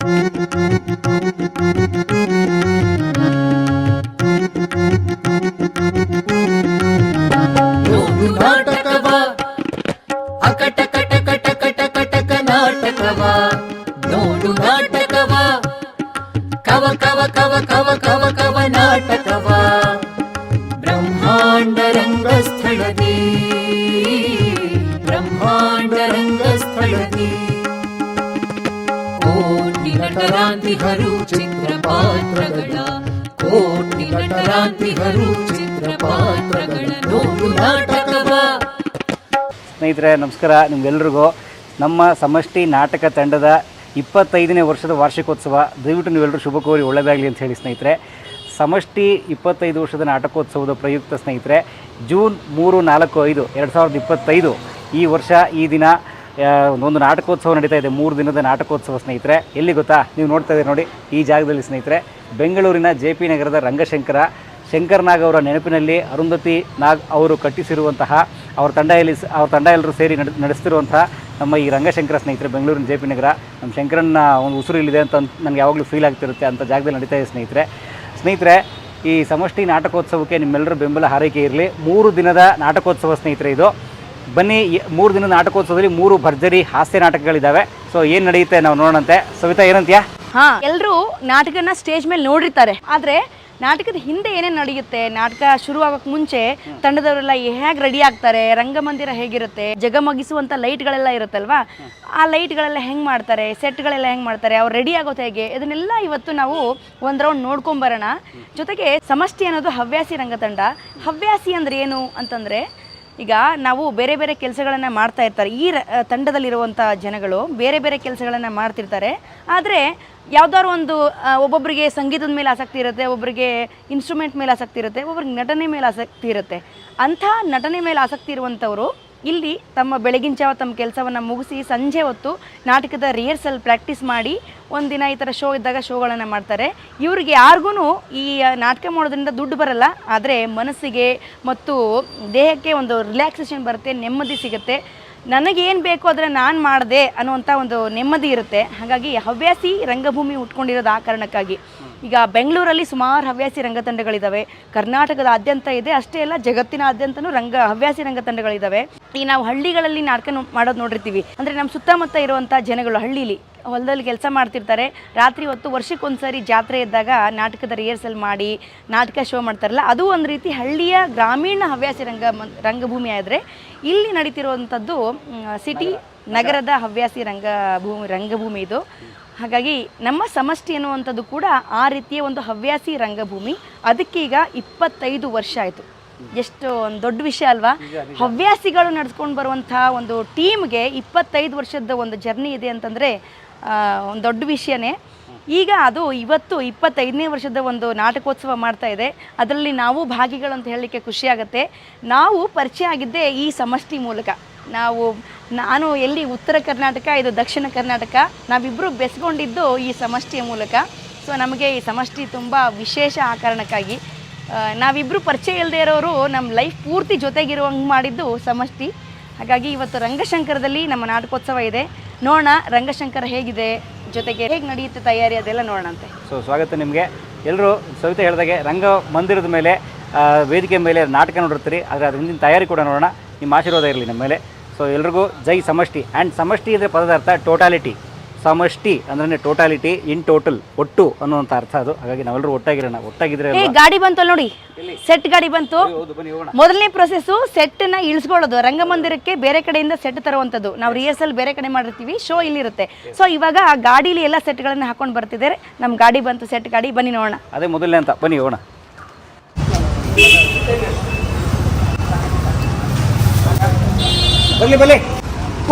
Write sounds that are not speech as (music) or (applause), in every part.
ನೋಡು ಸ್ನೇಹಿತರೆ, ನಮಸ್ಕಾರ ನಿಮ್ಗೆಲ್ರಿಗೂ. ನಮ್ಮ ಸಮಷ್ಟಿ ನಾಟಕ ತಂಡದ ಇಪ್ಪತ್ತೈದನೇ ವರ್ಷದ ವಾರ್ಷಿಕೋತ್ಸವ, ದಯವಿಟ್ಟು ನೀವೆಲ್ಲರೂ ಶುಭ ಕೋರಿ ಒಳ್ಳೆಯದಾಗಲಿ ಅಂತ ಹೇಳಿ ಸ್ನೇಹಿತರೆ. ಸಮಷ್ಟಿ ಇಪ್ಪತ್ತೈದು ವರ್ಷದ ನಾಟಕೋತ್ಸವದ ಪ್ರಯುಕ್ತ ಸ್ನೇಹಿತರೆ, ಜೂನ್ ಮೂರು, ನಾಲ್ಕು, ಐದು, ಎರಡು ಸಾವಿರದ ಇಪ್ಪತ್ತೈದು ಈ ವರ್ಷ ಈ ದಿನ ಒಂದು ನಾಟಕೋತ್ಸವ ನಡೀತಾ ಇದೆ. ಮೂರು ದಿನದ ನಾಟಕೋತ್ಸವ ಸ್ನೇಹಿತರೆ. ಎಲ್ಲಿ ಗೊತ್ತಾ? ನೀವು ನೋಡ್ತಾ ಇದ್ದೀರಿ ನೋಡಿ ಈ ಜಾಗದಲ್ಲಿ ಸ್ನೇಹಿತರೆ. ಬೆಂಗಳೂರಿನ ಜೆ ಪಿ ನಗರದ ರಂಗಶಂಕರ ಶಂಕರ್ ನಾಗ್ ಅವರ ನೆನಪಿನಲ್ಲಿ ಅರುಂಧತಿ ನಾಗ್ ಅವರು ಕಟ್ಟಿಸಿರುವಂತಹ ಅವ್ರ ತಂಡ ಇಲ್ಲಿ ಅವ್ರ ತಂಡ ಎಲ್ಲರೂ ಸೇರಿ ನಡೆ ನಡೆಸ್ತಿರುವಂತಹ ನಮ್ಮ ಈ ರಂಗಶಂಕರ ಸ್ನೇಹಿತರೆ ಬೆಂಗಳೂರಿನ ಜೆ ಪಿ ನಗರ. ನಮ್ಮ ಶಂಕರನ್ನ ಒಂದು ಉಸಿರು ಇಲ್ಲಿದೆ ಅಂತ ನನಗೆ ಯಾವಾಗಲೂ ಫೀಲ್ ಆಗ್ತಿರುತ್ತೆ ಅಂತ ಜಾಗದಲ್ಲಿ ನಡೀತಾ ಇದೆ ಸ್ನೇಹಿತರೆ. ಸ್ನೇಹಿತರೆ, ಈ ಸಮಷ್ಟಿ ನಾಟಕೋತ್ಸವಕ್ಕೆ ನಿಮ್ಮೆಲ್ಲರ ಬೆಂಬಲ ಹಾರೈಕೆ ಇರಲಿ. ಮೂರು ದಿನದ ನಾಟಕೋತ್ಸವ ಸ್ನೇಹಿತರೆ ಇದು. ಬನ್ನಿ ಮೂರು ದಿನದ ನಾಟಕೋತ್ಸವದಲ್ಲಿ ಮೂರು ಭರ್ಜರಿ ಹಾಸ್ಯ ನಾಟಕಗಳಿದ್ದಾವೆ. ಸೊ, ಏನು ನಡೆಯುತ್ತೆ ನಾವು ನೋಡೋಣಂತೆ. ಸವಿತಾ, ಏನಂತೀಯಾ? ಹಾ ಎಲ್ಲರೂ ನಾಟಕನ ಸ್ಟೇಜ್ ಮೇಲೆ ನೋಡಿರ್ತಾರೆ. ಆದ್ರೆ ನಾಟಕದ ಹಿಂದೆ ಏನೇನು ನಡೆಯುತ್ತೆ? ನಾಟಕ ಶುರು ಆಗೋಕ್ ಮುಂಚೆ ತಂಡದವರೆಲ್ಲ ಹೇಗೆ ರೆಡಿ ಆಗ್ತಾರೆ? ರಂಗಮಂದಿರ ಹೇಗಿರುತ್ತೆ? ಜಗಮಗಿಸುವಂಥ ಲೈಟ್ಗಳೆಲ್ಲ ಇರುತ್ತಲ್ವಾ? ಆ ಲೈಟ್ಗಳೆಲ್ಲ ಹೆಂಗೆ ಮಾಡ್ತಾರೆ? ಸೆಟ್ಗಳೆಲ್ಲ ಹೆಂಗೆ ಮಾಡ್ತಾರೆ? ಅವ್ರು ರೆಡಿ ಆಗೋದು ಹೇಗೆ? ಇದನ್ನೆಲ್ಲ ಇವತ್ತು ನಾವು ಒಂದು ರೌಂಡ್ ನೋಡ್ಕೊಂಬರೋಣ ಜೊತೆಗೆ ಸಮಷ್ಟಿ ಅನ್ನೋದು ಹವ್ಯಾಸಿ ರಂಗತಂಡ. ಹವ್ಯಾಸಿ ಅಂದರೆ ಏನು ಅಂತಂದ್ರೆ ಈಗ ನಾವು ಬೇರೆ ಬೇರೆ ಕೆಲಸಗಳನ್ನು ಮಾಡ್ತಾ ಇರ್ತಾರೆ. ಈ ತಂಡದಲ್ಲಿರುವಂಥ ಜನಗಳು ಬೇರೆ ಬೇರೆ ಕೆಲಸಗಳನ್ನು ಮಾಡ್ತಿರ್ತಾರೆ. ಆದರೆ ಯಾವ್ದಾದ್ರು ಒಂದು ಒಬ್ಬೊಬ್ಬರಿಗೆ ಸಂಗೀತದ ಮೇಲೆ ಆಸಕ್ತಿ ಇರುತ್ತೆ ಒಬ್ಬರಿಗೆ ಇನ್ಸ್ಟ್ರೂಮೆಂಟ್ ಮೇಲೆ ಆಸಕ್ತಿ ಇರುತ್ತೆ ಒಬ್ಬರಿಗೆ ನಟನೆ ಮೇಲೆ ಆಸಕ್ತಿ ಇರುತ್ತೆ. ಅಂಥ ನಟನೆ ಮೇಲೆ ಆಸಕ್ತಿ ಇರುವಂಥವರು ಇಲ್ಲಿ ತಮ್ಮ ಬೆಳಗಿನ ಜಾವ ತಮ್ಮ ಕೆಲಸವನ್ನು ಮುಗಿಸಿ ಸಂಜೆ ಹೊತ್ತು ನಾಟಕದ ರಿಹರ್ಸಲ್ ಪ್ರಾಕ್ಟೀಸ್ ಮಾಡಿ ಒಂದಿನ ಈ ಥರ ಶೋ ಇದ್ದಾಗ ಶೋಗಳನ್ನು ಮಾಡ್ತಾರೆ. ಇವ್ರಿಗೆ ಯಾರಿಗೂ ಈ ನಾಟಕ ಮಾಡೋದ್ರಿಂದ ದುಡ್ಡು ಬರಲ್ಲ. ಆದರೆ ಮನಸ್ಸಿಗೆ ಮತ್ತು ದೇಹಕ್ಕೆ ಒಂದು ರಿಲ್ಯಾಕ್ಸೇಷನ್ ಬರುತ್ತೆ, ನೆಮ್ಮದಿ ಸಿಗುತ್ತೆ. ನನಗೇನು ಬೇಕು ಅದನ್ನು ನಾನು ಮಾಡಿದೆ ಅನ್ನುವಂಥ ಒಂದು ನೆಮ್ಮದಿ ಇರುತ್ತೆ. ಹಾಗಾಗಿ ಹವ್ಯಾಸಿ ರಂಗಭೂಮಿ ಉಟ್ಕೊಂಡಿರೋದು ಆ ಕಾರಣಕ್ಕಾಗಿ. ಈಗ ಬೆಂಗಳೂರಲ್ಲಿ ಸುಮಾರು ಹವ್ಯಾಸಿ ರಂಗತಂಡಗಳಿದ್ದಾವೆ ಕರ್ನಾಟಕದಾದ್ಯಂತ ಇದೆ. ಅಷ್ಟೇ ಅಲ್ಲ, ಜಗತ್ತಿನಾದ್ಯಂತನೂ ರಂಗ, ಹವ್ಯಾಸಿ ರಂಗತಂಡಗಳಿದ್ದಾವೆ ಈ ನಾವು ಹಳ್ಳಿಗಳಲ್ಲಿ ನಾಟಕ ಮಾಡೋದು ನೋಡಿರ್ತೀವಿ. ಅಂದರೆ ನಮ್ಮ ಸುತ್ತಮುತ್ತ ಇರುವಂಥ ಜನಗಳು ಹಳ್ಳೀಲಿ, ಹೊಲದಲ್ಲಿ ಕೆಲಸ ಮಾಡ್ತಿರ್ತಾರೆ. ರಾತ್ರಿ ಹೊತ್ತು ವರ್ಷಕ್ಕೊಂದ್ಸರಿ ಜಾತ್ರೆ ಇದ್ದಾಗ ನಾಟಕದ ರಿಹರ್ಸಲ್ ಮಾಡಿ, ನಾಟಕ ಶೋ ಮಾಡ್ತಾರಲ್ಲ, ಅದು ಒಂದು ರೀತಿ ಹಳ್ಳಿಯ ಗ್ರಾಮೀಣ ಹವ್ಯಾಸಿ ರಂಗ ರಂಗಭೂಮಿ ಆದರೆ ಇಲ್ಲಿ ನಡೀತಿರುವಂಥದ್ದು ಸಿಟಿ ನಗರದ ಹವ್ಯಾಸಿ ರಂಗಭೂಮಿ ರಂಗಭೂಮಿ ಇದು. ಹಾಗಾಗಿ ನಮ್ಮ ಸಮಷ್ಟಿ ಅನ್ನುವಂಥದ್ದು ಕೂಡ ಆ ರೀತಿಯ ಒಂದು ಹವ್ಯಾಸಿ ರಂಗಭೂಮಿ. ಅದಕ್ಕೀಗ ಇಪ್ಪತ್ತೈದು ವರ್ಷ ಆಯಿತು. ಎಷ್ಟು ಒಂದು ದೊಡ್ಡ ವಿಷಯ ಅಲ್ವಾ? ಹವ್ಯಾಸಿಗಳು ನಡೆಸ್ಕೊಂಡು ಬರುವಂಥ ಒಂದು ಟೀಮ್ಗೆ ಇಪ್ಪತ್ತೈದು ವರ್ಷದ ಒಂದು ಜರ್ನಿ ಇದೆ ಅಂತಂದರೆ ಒಂದು ದೊಡ್ಡ ವಿಷಯನೇ. ಈಗ ಅದು ಇವತ್ತು ಇಪ್ಪತ್ತೈದನೇ ವರ್ಷದ ಒಂದು ನಾಟಕೋತ್ಸವ ಮಾಡ್ತಾ ಇದೆ. ಅದರಲ್ಲಿ ನಾವು ಭಾಗಿಗಳಂತ ಹೇಳಲಿಕ್ಕೆ ಖುಷಿಯಾಗುತ್ತೆ ನಾವು ಪರಿಚಯ ಆಗಿದ್ದೇ ಈ ಸಮಷ್ಟಿ ಮೂಲಕ. ನಾವು, ನಾನು ಎಲ್ಲಿ ಉತ್ತರ ಕರ್ನಾಟಕ, ಇದು ದಕ್ಷಿಣ ಕರ್ನಾಟಕ ನಾವಿಬ್ಬರು ಬೆಸ್ಕೊಂಡಿದ್ದು ಈ ಸಮಷ್ಟಿಯ ಮೂಲಕ. ಸೊ ನಮಗೆ ಈ ಸಮಷ್ಟಿ ತುಂಬ ವಿಶೇಷ ಆ ಕಾರಣಕ್ಕಾಗಿ ನಾವಿಬ್ಬರು ಪರಿಚಯ ಇಲ್ಲದೆ ಇರೋರು ನಮ್ಮ ಲೈಫ್ ಪೂರ್ತಿ ಜೊತೆಗಿರುವಂಗೆ ಮಾಡಿದ್ದು ಸಮಷ್ಟಿ. ಹಾಗಾಗಿ ಇವತ್ತು ರಂಗಶಂಕರದಲ್ಲಿ ನಮ್ಮ ನಾಟಕೋತ್ಸವ ಇದೆ. ನೋಡೋಣ ರಂಗಶಂಕರ ಹೇಗಿದೆ. ಜೊತೆಗೆ ಹೇಗೆ ನಡೆಯುತ್ತೆ ತಯಾರಿ ಅದೆಲ್ಲ ನೋಡೋಣಂತೆ ಸೊ ಸ್ವಾಗತ ನಿಮಗೆ. ಎಲ್ಲರೂ ಸವಿತಾ ಹೇಳಿದಾಗೆ ರಂಗ ಮಂದಿರದ ಮೇಲೆ ವೇದಿಕೆ ಮೇಲೆ ನಾಟಕ ನೋಡಿರ್ತೀರಿ, ಆದರೆ ಅದ್ರ ಹಿಂದಿನ ತಯಾರಿ ಕೂಡ ನೋಡೋಣ. ನಿಮ್ಮ ಆಶೀರ್ವಾದ ಇರಲಿ ನಮ್ಮ ಮೇಲೆ. ಸೊ ಎಲ್ರಿಗೂ ಜೈ ಸಮಷ್ಟಿ. ಆ್ಯಂಡ್ ಸಮಷ್ಟಿ ಅಂದರೆ ಪದದ ಟೋಟಾಲಿಟಿ ಸಮಷ್ಟಿ ಅಂದ್ರೆ ಟೋಟಾಲಿಟಿ ಇನ್ ಟೋಟಲ್ ಒಟ್ಟು ಅನ್ನುವಂತ ಅರ್ಥ ಅದು. ಹಾಗಾಗಿ ನಾವೆಲ್ಲರೂ ಒಟ್ಟಾಗಿರೋಣ. ಒಟ್ಟಾಗಿದ್ರೆ ಏ ಗಾಡಿ ಬಂತು ಅಲ್ಲಿ ನೋಡಿ ಸೆಟ್ ಗಾಡಿ ಬಂತು. ಮೊದಲನೇ ಪ್ರೊಸೆಸ್ ಸೆಟ್ ಸೆಟ್ನ ಇಳಿಸ್ಕೊಳ್ಳೋದು. ರಂಗಮಂದಿರಕ್ಕೆ ಬೇರೆ ಕಡೆಯಿಂದ ಸೆಟ್ ತರುವಂತದ್ದು ನಾವು ರಿಹರ್ಸಲ್ ಬೇರೆ ಕಡೆ ಮಾಡಿರ್ತೀವಿ. ಶೋ ಇಲ್ಲಿರುತ್ತೆ. ಸೊ ಇವಾಗ ಆ ಗಾಡಿಲಿ ಎಲ್ಲ ಸೆಟ್ಗಳನ್ನ ಹಾಕೊಂಡು ಬರ್ತಿದ್ದಾರೆ. ನಮ್ಮ ಗಾಡಿ ಬಂತು ಸೆಟ್ ಗಾಡಿ. ಬನ್ನಿ ನೋಡೋಣ. ಅದೇ ಮೊದಲನೇ ಅಂತ. ಬನ್ನಿ ಹೋಗೋಣ. ಬರ್ಲಿ ಬರಲಿ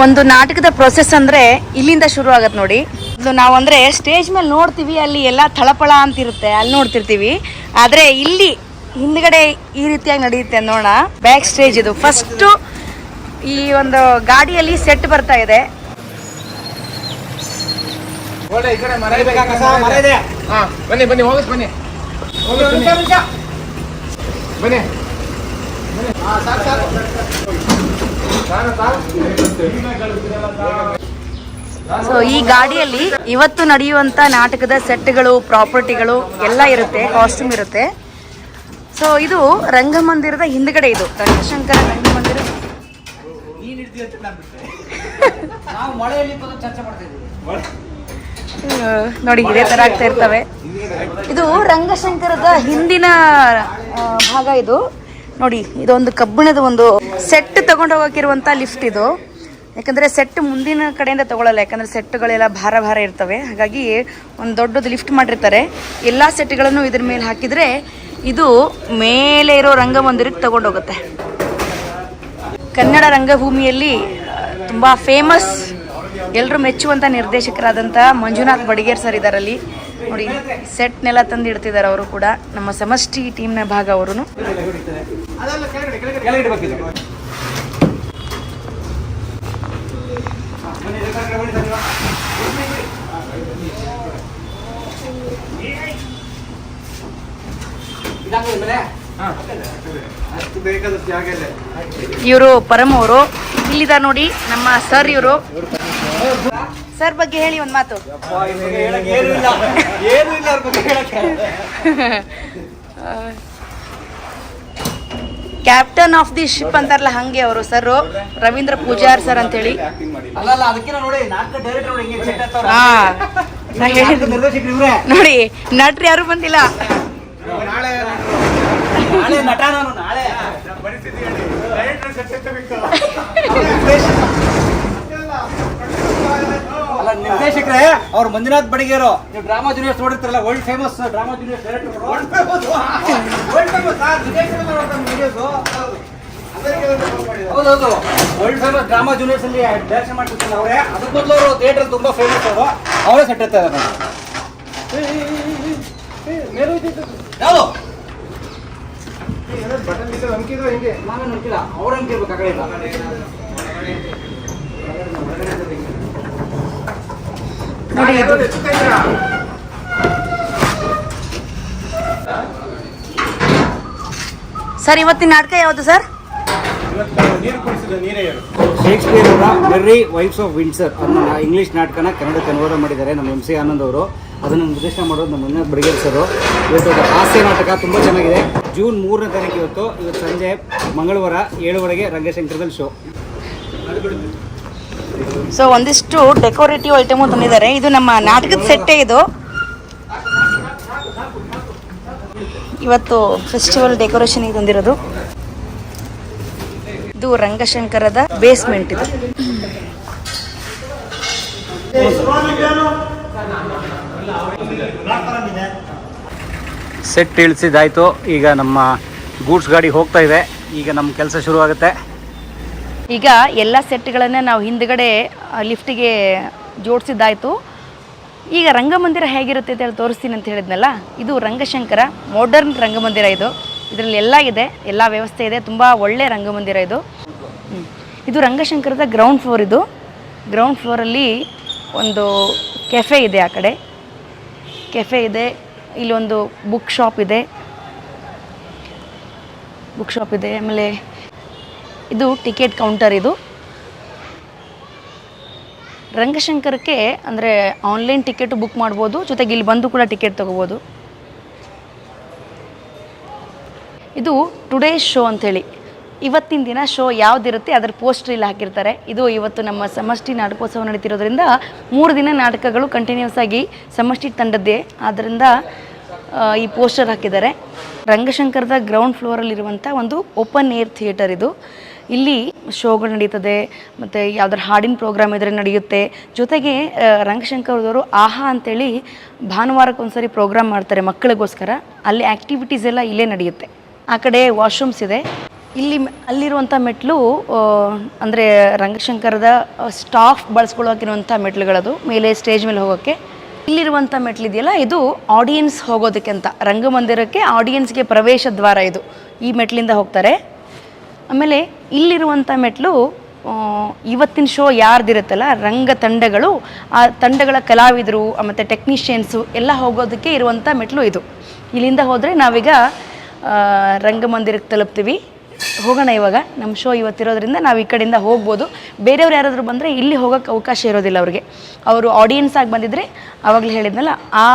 ಒಂದು ನಾಟಕದ ಪ್ರೊಸೆಸ್ ಅಂದ್ರೆ ಇಲ್ಲಿಂದ ಶುರು ಆಗತ್ತೆ ನೋಡಿ. ಇದು ನಾವು ಅಂದ್ರೆ ಸ್ಟೇಜ್ ಮೇಲೆ ನೋಡ್ತೀವಿ ಅಲ್ಲಿ ಎಲ್ಲ ಥಳಪಳ ಅಂತಿರುತ್ತೆ ಅಲ್ಲಿ ನೋಡ್ತಿರ್ತೀವಿ. ಆದ್ರೆ ಇಲ್ಲಿ ಹಿಂದ್ಗಡೆ ಈ ರೀತಿಯಾಗಿ ನಡೆಯುತ್ತೆ ನೋಡೋಣ. ಬ್ಯಾಕ್ ಸ್ಟೇಜ್ ಇದು. ಫಸ್ಟ್ ಈ ಒಂದು ಗಾಡಿಯಲ್ಲಿ ಸೆಟ್ ಬರ್ತಾ ಇದೆ. ಹಾ ಬನ್ನಿ ಬನ್ನಿ ಹೋಗಸ್ ಬನ್ನಿ. ಬನ್ನಿ. ಸೊ ಈ ಗಾಡಿಯಲ್ಲಿ ಇವತ್ತು ನಡೆಯುವಂತ ನಾಟಕದ ಸೆಟ್ಗಳು ಪ್ರಾಪರ್ಟಿಗಳು ಎಲ್ಲ ಇರುತ್ತೆ ಕಾಸ್ಟ್ಯೂಮ್ ಇರುತ್ತೆ. ಸೊ ಇದು ರಂಗಮಂದಿರದ ಹಿಂದ್ಗಡೆ ಇದು. ರಂಗಶಂಕರ ರಂಗಮಂದಿರ. ನೋಡಿ ಇದೇ ತರ ಆಗ್ತಾ ಇರ್ತವೆ. ಇದು ರಂಗಶಂಕರದ ಹಿಂದಿನ ಭಾಗ ಇದು. ನೋಡಿ, ಇದೊಂದು ಕಬ್ಬಿಣದ ಒಂದು ಸೆಟ್ ತಗೊಂಡು ಹೋಗಿರುವಂತ ಲಿಫ್ಟ್ ಇದು. ಯಾಕಂದ್ರೆ ಸೆಟ್ ಮುಂದಿನ ಕಡೆಯಿಂದ ತಗೊಳ್ಳಲ್ಲ ಯಾಕಂದ್ರೆ ಸೆಟ್ಗಳೆಲ್ಲ ಭಾರ ಭಾರ ಇರ್ತವೆ. ಹಾಗಾಗಿ ಒಂದು ದೊಡ್ಡದು ಲಿಫ್ಟ್ ಮಾಡಿರ್ತಾರೆ. ಎಲ್ಲಾ ಸೆಟ್ಗಳನ್ನು ಇದ್ರ ಮೇಲೆ ಹಾಕಿದ್ರೆ ಇದು ಮೇಲೆ ಇರೋ ರಂಗಮಂದಿರಕ್ಕೆ ತಗೊಂಡೋಗುತ್ತೆ ಕನ್ನಡ ರಂಗಭೂಮಿಯಲ್ಲಿ ತುಂಬ ಫೇಮಸ್ ಎಲ್ಲರೂ ಮೆಚ್ಚುವಂಥ ನಿರ್ದೇಶಕರಾದಂಥ ಮಂಜುನಾಥ್ ಬಡಿಗೇರ್ ಸರ್ ಇದ್ದಾರಲ್ಲಿ ನೋಡಿ ಸೆಟ್ನೆಲ್ಲ ತಂದು ಇಡ್ತಿದ್ದಾರೆ ಅವರು ಕೂಡ. ನಮ್ಮ ಸಮಷ್ಟಿ ಟೀಮ್ನ ಭಾಗ ಅವರು ಕೆಳಗಡೆ ಬೇಕಿದೆ ಇವರು ಪರಮ್ ಅವರು. ಇಲ್ಲಿದ ನೋಡಿ ನಮ್ಮ ಸರ್ ಇವರು. ಸರ್ ಬಗ್ಗೆ ಹೇಳಿ ಒಂದು ಮಾತು. ಏನು ಇಲ್ಲ. ಏನು ಇಲ್ಲ ಅವ್ರ ಬಗ್ಗೆ ಹೇಳಕ್ಕೆ. (laughs) ಕ್ಯಾಪ್ಟನ್ ಆಫ್ ದಿ ಶಿಪ್ ಅಂತಾರಲ್ಲ ಹಂಗೆ ಅವರು. ಸರ್ ರವೀಂದ್ರ ಪೂಜಾರ್ ಸರ್ ಅಂತೇಳಿ. ನೋಡಿ ನಟ್ರು ಯಾರು ಬಂದಿಲ್ಲ. ನಾಳೆ (laughs) ನಾಳೆ ನಟ ನಾನು ನಾಳೆ ಪರಿಸ್ಥಿತಿ ಹೇಳಿ ಡೈರೆಕ್ಟರ್ ಸೆಟ್ ಅಲ್ಲ ನಿರ್ದೇಶಕರೇ ಅವ್ರು ಮಂಜುನಾಥ್ ಬಡಿಗೇರು. ನೀವು drama juniors ನೋಡಿರ್ತಾರಲ್ಲ world famous drama juniors director ಹೌದೌದು. ವರ್ಲ್ಡ್ ಫೇಮಸ್ ಡ್ರಾಮಾ ಜೂನಿಯರ್ಸ್ ಅಲ್ಲಿ ಡೈರೆಕ್ಷನ್ ಮಾಡ್ತಿರ್ತಾರೆ ಅವರೇ. ಅದಕ್ಕೆ ಮೊದಲು ಅವರು ಥಿಯೇಟರ್ ತುಂಬಾ ಫೇಮಸ್ ಅವರು. ಅವರೇ ಸೆಟ್ ಇರ್ತಾ ಯಾವುದು? ಬಟನ್ ಇದೆ ಅಂಕಿದ್ರೆ ಹಿಂಗೆ. ನಾನು ನೋಡ್ತಿಲ್ಲ ಅವ್ರ ಹೆಂಗೆ ಇರ್ಬೇಕು ಆ ಕಡೆ ನೋಡಿ? ಸರ್ ಇವತ್ತಿನ ನಾಟಕ ಯಾವುದು ಸರ್? ಇವತ್ತು ನೀರು ಕುಡಿಸಿದ ನೀರೇ ಹೇಳು. ಶೇಕ್ಸ್ಪಿಯರ್ ಅವರ ಮೆರ್ರಿ ವೈಫ್ಸ್ ಆಫ್ ವಿಂಡ್ಸರ್ ಅನ್ನೋ ಇಂಗ್ಲೀಷ್ ನಾಟಕನ ಕನ್ನಡಕ್ಕೆ ಅನುವಾದ ಮಾಡಿದ್ದಾರೆ ನಮ್ಮ ಎಂ ಸಿ ಆನಂದ್ ಅವರು. ಅದನ್ನು ನಿರ್ದೇಶನ ಮಾಡೋದು ನಮ್ಮ ಮಂಜುನಾಥ್ ಬಡಿಗೇರ್ ಸರ್. ಇವತ್ತು ಹಾಸ್ಯ ನಾಟಕ ತುಂಬ ಚೆನ್ನಾಗಿದೆ. ಜೂನ್ ಮೂರನೇ ತಾರೀಕು ಇವತ್ತು ಇವತ್ತು ಸಂಜೆ ಮಂಗಳವಾರ ಏಳುವರೆಗೆ ರಂಗಶಂಕರದಲ್ಲಿ ಶೋ ಸೊ ಒಂದಿಷ್ಟು ಡೆಕೋರೇಟಿವ್ ಐಟಮ್ ತಂದಿದ್ದಾರೆ. ಇದು ನಮ್ಮ ನಾಟಕದ ಸೆಟ್ಟೇ ಇದು. ಇವತ್ತು ಫೆಸ್ಟಿವಲ್ ಡೆಕೋರೇಷನ್ ತಂದಿರೋದು. ಇದು ರಂಗಶಂಕರದ ಬೇಸ್ಮೆಂಟ್ ಇದು. ಸೆಟ್ ಇಳಿಸಿದಾಯ್ತು ಈಗ ನಮ್ಮ ಗೂಡ್ಸ್ ಗಾಡಿ ಹೋಗ್ತಾ ಇದೆ. ಈಗ ನಮ್ಮ ಕೆಲಸ ಶುರುವಾಗುತ್ತೆ. ಈಗ ಎಲ್ಲ ಸೆಟ್ಗಳನ್ನು ನಾವು ಹಿಂದ್ಗಡೆ ಲಿಫ್ಟಿಗೆ ಜೋಡಿಸಿದ್ದಾಯಿತು. ಈಗ ರಂಗಮಂದಿರ ಹೇಗಿರುತ್ತೆ ಅಂತ ಹೇಳಿ ತೋರಿಸ್ತೀನಿ ಅಂತ ಹೇಳಿದ್ನಲ್ಲ, ಇದು ರಂಗಶಂಕರ ಮಾಡರ್ನ್ ರಂಗಮಂದಿರ ಇದು. ಇದರಲ್ಲಿ ಎಲ್ಲ ಇದೆ, ಎಲ್ಲ ವ್ಯವಸ್ಥೆ ಇದೆ, ತುಂಬ ಒಳ್ಳೆ ರಂಗಮಂದಿರ ಇದು. ಇದು ರಂಗಶಂಕರದ ಗ್ರೌಂಡ್ ಫ್ಲೋರ್ ಇದು. ಗ್ರೌಂಡ್ ಫ್ಲೋರಲ್ಲಿ ಒಂದು ಕೆಫೆ ಇದೆ ಆ ಕಡೆ. ಕೆಫೆ ಇದೆ, ಇಲ್ಲೊಂದು ಬುಕ್ ಶಾಪ್ ಇದೆ. ಬುಕ್ ಶಾಪ್ ಇದೆ, ಆಮೇಲೆ ಇದು ಟಿಕೆಟ್ ಕೌಂಟರ್ ಇದು. ರಂಗಶಂಕರಕ್ಕೆ ಅಂದರೆ ಆನ್ಲೈನ್ ಟಿಕೆಟ್ ಬುಕ್ ಮಾಡ್ಬೋದು, ಜೊತೆಗೆ ಇಲ್ಲಿ ಬಂದು ಕೂಡ ಟಿಕೆಟ್ ತೊಗೋಬೋದು. ಇದು ಟುಡೇ ಶೋ ಅಂಥೇಳಿ. ಇವತ್ತಿನ ದಿನ ಶೋ ಯಾವುದಿರುತ್ತೆ ಅದರ ಪೋಸ್ಟರ್ ಇಲ್ಲಿ ಹಾಕಿರ್ತಾರೆ. ಇದು ಇವತ್ತು ನಮ್ಮ ಸಮಷ್ಟಿ ನಾಟಕೋತ್ಸವ ನಡೀತಿರೋದ್ರಿಂದ ಮೂರು ದಿನ ನಾಟಕಗಳು ಕಂಟಿನ್ಯೂಸ್ ಆಗಿ ಸಮಷ್ಟಿ ತಂಡದ್ದೇ. ಆದ್ದರಿಂದ ಈ ಪೋಸ್ಟರ್ ಹಾಕಿದ್ದಾರೆ. ರಂಗಶಂಕರದ ಗ್ರೌಂಡ್ ಫ್ಲೋರಲ್ಲಿರುವಂಥ ಒಂದು ಓಪನ್ ಏರ್ ಥಿಯೇಟರ್ ಇದು. ಇಲ್ಲಿ ಶೋಗಳು ನಡೀತದೆ, ಮತ್ತು ಯಾವ್ದಾರು ಹಾಡಿನ ಪ್ರೋಗ್ರಾಮ್ ಇದ್ರೆ ನಡೆಯುತ್ತೆ. ಜೊತೆಗೆ ರಂಗಶಂಕರ್ದವರು ಆಹಾ ಅಂತೇಳಿ ಭಾನುವಾರಕ್ಕೊಂದ್ಸರಿ ಪ್ರೋಗ್ರಾಮ್ ಮಾಡ್ತಾರೆ ಮಕ್ಕಳಿಗೋಸ್ಕರ. ಅಲ್ಲಿ ಆ್ಯಕ್ಟಿವಿಟೀಸ್ ಎಲ್ಲ ಇಲ್ಲೇ ನಡೆಯುತ್ತೆ. ಆ ಕಡೆ ವಾಶ್ರೂಮ್ಸ್ ಇದೆ. ಇಲ್ಲಿ ಅಲ್ಲಿರುವಂಥ ಮೆಟ್ಲು ಅಂದರೆ ರಂಗಶಂಕರದ ಸ್ಟಾಫ್ ಬಳಸ್ಕೊಳ್ಳೋಕಿರುವಂಥ ಮೆಟ್ಲುಗಳದು, ಮೇಲೆ ಸ್ಟೇಜ್ ಮೇಲೆ ಹೋಗೋಕ್ಕೆ ಇಲ್ಲಿರುವಂಥ ಮೆಟ್ಲಿದೆಯಲ್ಲ, ಇದು ಆಡಿಯನ್ಸ್ ಹೋಗೋದಕ್ಕೆ ಅಂತ ರಂಗಮಂದಿರಕ್ಕೆ ಆಡಿಯನ್ಸ್ಗೆ ಪ್ರವೇಶ ದ್ವಾರ ಇದು. ಈ ಮೆಟ್ಲಿಂದ ಹೋಗ್ತಾರೆ. ಆಮೇಲೆ ಇಲ್ಲಿರುವಂಥ ಮೆಟ್ಲು ಇವತ್ತಿನ ಶೋ ಯಾರ್ದಿರುತ್ತಲ್ಲ, ರಂಗ ತಂಡಗಳು, ಆ ತಂಡಗಳ ಕಲಾವಿದರು ಮತ್ತು ಟೆಕ್ನಿಷಿಯನ್ಸು ಎಲ್ಲ ಹೋಗೋದಕ್ಕೆ ಇರುವಂಥ ಮೆಟ್ಲು ಇದು. ಇಲ್ಲಿಂದ ಹೋದರೆ ನಾವೀಗ ರಂಗಮಂದಿರಕ್ಕೆ ತಲುಪ್ತೀವಿ. ಹೋಗೋಣ ಇವಾಗ ನಮ್ಮ ಶೋ ಇವತ್ತಿರೋದ್ರಿಂದ ನಾವು ಈ ಕಡೆಯಿಂದ ಹೋಗ್ಬೋದು. ಬೇರೆಯವ್ರು ಯಾರಾದರೂ ಬಂದರೆ ಇಲ್ಲಿ ಹೋಗೋಕ್ಕೆ ಅವಕಾಶ ಇರೋದಿಲ್ಲ ಅವ್ರಿಗೆ. ಅವರು ಆಡಿಯನ್ಸ್ ಆಗಿ ಬಂದಿದ್ದರೆ ಆವಾಗಲೇ ಹೇಳಿದ್ನಲ್ಲ, ಆ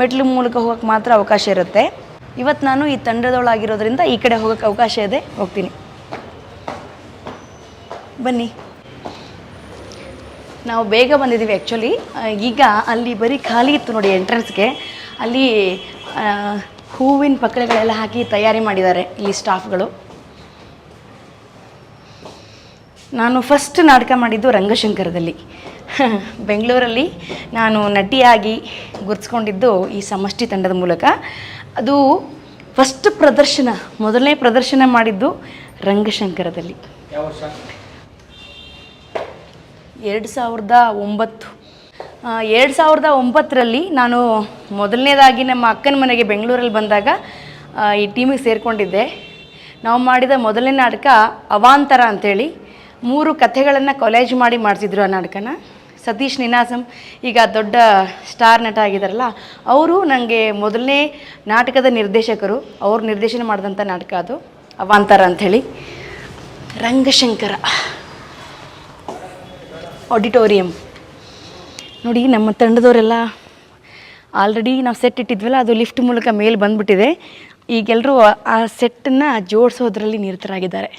ಮೆಟ್ಲು ಮೂಲಕ ಹೋಗೋಕ್ಕೆ ಮಾತ್ರ ಅವಕಾಶ ಇರುತ್ತೆ. ಇವತ್ತು ನಾನು ಈ ತಂಡದೊಳಗಿರೋದ್ರಿಂದ ಈ ಕಡೆ ಹೋಗೋಕ್ಕೆ ಅವಕಾಶ ಇದೆ, ಹೋಗ್ತೀನಿ. ಬನ್ನಿ. ನಾವು ಬೇಗ ಬಂದಿದ್ದೀವಿ ಆ್ಯಕ್ಚುಲಿ ಈಗ ಅಲ್ಲಿ ಬರೀ ಖಾಲಿ ಇತ್ತು ನೋಡಿ ಎಂಟ್ರೆನ್ಸ್ಗೆ ಅಲ್ಲಿ ಹೂವಿನ ಪಕ್ಕಳೆಗಳೆಲ್ಲ ಹಾಕಿ ತಯಾರಿ ಮಾಡಿದ್ದಾರೆ ಇಲ್ಲಿ ಸ್ಟಾಫ್ಗಳು ನಾನು ಫಸ್ಟ್ ನಾಟಕ ಮಾಡಿದ್ದು ರಂಗಶಂಕರದಲ್ಲಿ. (laughs) ಬೆಂಗಳೂರಲ್ಲಿ ನಾನು ನಟಿಯಾಗಿ ಗುರ್ಸ್ಕೊಂಡಿದ್ದು ಈ ಸಮಷ್ಟಿ ತಂಡದ ಮೂಲಕ. ಅದು ಫಸ್ಟ್ ಪ್ರದರ್ಶನ, ಮೊದಲನೇ ಪ್ರದರ್ಶನ ಮಾಡಿದ್ದು ರಂಗಶಂಕರದಲ್ಲಿ. ಎರಡು ಸಾವಿರದ ಒಂಬತ್ತು. ಎರಡು ಸಾವಿರದ ಒಂಬತ್ತರಲ್ಲಿ ನಾನು ಮೊದಲನೇದಾಗಿ ನಮ್ಮ ಅಕ್ಕನ ಮನೆಗೆ ಬೆಂಗಳೂರಲ್ಲಿ ಬಂದಾಗ ಈ ಟೀಮಿಗೆ ಸೇರಿಕೊಂಡಿದ್ದೆ. ನಾವು ಮಾಡಿದ ಮೊದಲನೇ ನಾಟಕ ಅವಾಂತರ ಅಂಥೇಳಿ ಮೂರು ಕಥೆಗಳನ್ನು ಕಾಲೇಜ್ ಮಾಡಿ ಮಾಡಿಸಿದ್ರು ಆ ನಾಟಕನ. ಸತೀಶ್ ನಿನಾಸಂ ಈಗ ದೊಡ್ಡ ಸ್ಟಾರ್ ನಟ ಆಗಿದ್ದಾರಲ್ಲ ಅವರು ನನಗೆ ಮೊದಲನೇ ನಾಟಕದ ನಿರ್ದೇಶಕರು. ಅವರು ನಿರ್ದೇಶನ ಮಾಡಿದಂಥ ನಾಟಕ ಅದು, ಅವಾಂತರ ಅಂಥೇಳಿ ರಂಗಶಂಕರ. ಆಡಿಟೋರಿಯಂ ನೋಡಿ, ನಮ್ಮ ತಂಡದವರೆಲ್ಲ ಆಲ್ರೆಡಿ ನಾವು ಸೆಟ್ ಇಟ್ಟಿದ್ವಲ್ಲ, ಅದು ಲಿಫ್ಟ್ ಮೂಲಕ ಮೇಲೆ ಬಂದ್ಬಿಟ್ಟಿದೆ. ಈಗೆಲ್ಲರೂ ಆ ಸೆಟ್ಟನ್ನು ಜೋಡಿಸೋದ್ರಲ್ಲಿ ನಿರತರಾಗಿದ್ದಾರೆ.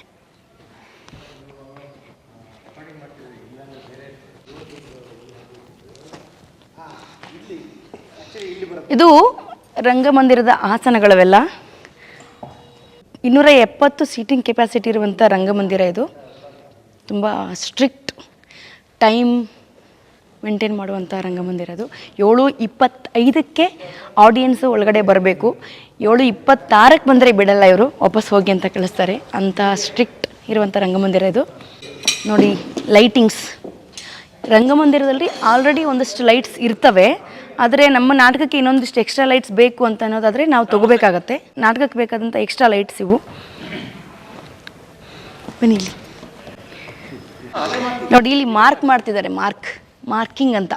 ಇದು ರಂಗಮಂದಿರದ ಆಸನಗಳವೆಲ್ಲ. ಇನ್ನೂರ ಎಪ್ಪತ್ತು ಸೀಟಿಂಗ್ ಕೆಪಾಸಿಟಿ ಇರುವಂಥ ರಂಗಮಂದಿರ ಇದು. ತುಂಬ ಸ್ಟ್ರಿಕ್ಟ್ ಟೈಮ್ ಮೇಂಟೈನ್ ಮಾಡುವಂಥ ರಂಗಮಂದಿರ ಅದು. ಏಳು ಇಪ್ಪತ್ತೈದಕ್ಕೆ ಆಡಿಯನ್ಸು ಒಳಗಡೆ ಬರಬೇಕು. ಏಳು ಇಪ್ಪತ್ತಾರಕ್ಕೆ ಬಂದರೆ ಬಿಡಲ್ಲ ಇವರು, ವಾಪಸ್ ಹೋಗಿ ಅಂತ ಕಳಿಸ್ತಾರೆ. ಅಂಥ ಸ್ಟ್ರಿಕ್ಟ್ ಇರುವಂಥ ರಂಗಮಂದಿರ ಇದು. ನೋಡಿ ಲೈಟಿಂಗ್ಸ್ ರಂಗಮಂದಿರದಲ್ಲಿ ಆಲ್ರೆಡಿ ಒಂದಷ್ಟು ಲೈಟ್ಸ್ ಇರ್ತವೆ. ಆದರೆ ನಮ್ಮ ನಾಟಕಕ್ಕೆ ಇನ್ನೊಂದಿಷ್ಟು ಎಕ್ಸ್ಟ್ರಾ ಲೈಟ್ಸ್ ಬೇಕು ಅಂತ ಅನ್ನೋದಾದರೆ ನಾವು ತೊಗೋಬೇಕಾಗತ್ತೆ. ನಾಟಕಕ್ಕೆ ಬೇಕಾದಂಥ ಎಕ್ಸ್ಟ್ರಾ ಲೈಟ್ಸ್ ಇವು. ಬನ್ನಿ ನೋಡಿ, ಇಲ್ಲಿ ಮಾರ್ಕ್ ಮಾಡ್ತಿದ್ದಾರೆ ಮಾರ್ಕ್ ಮಾರ್ಕಿಂಗ್ ಅಂತ.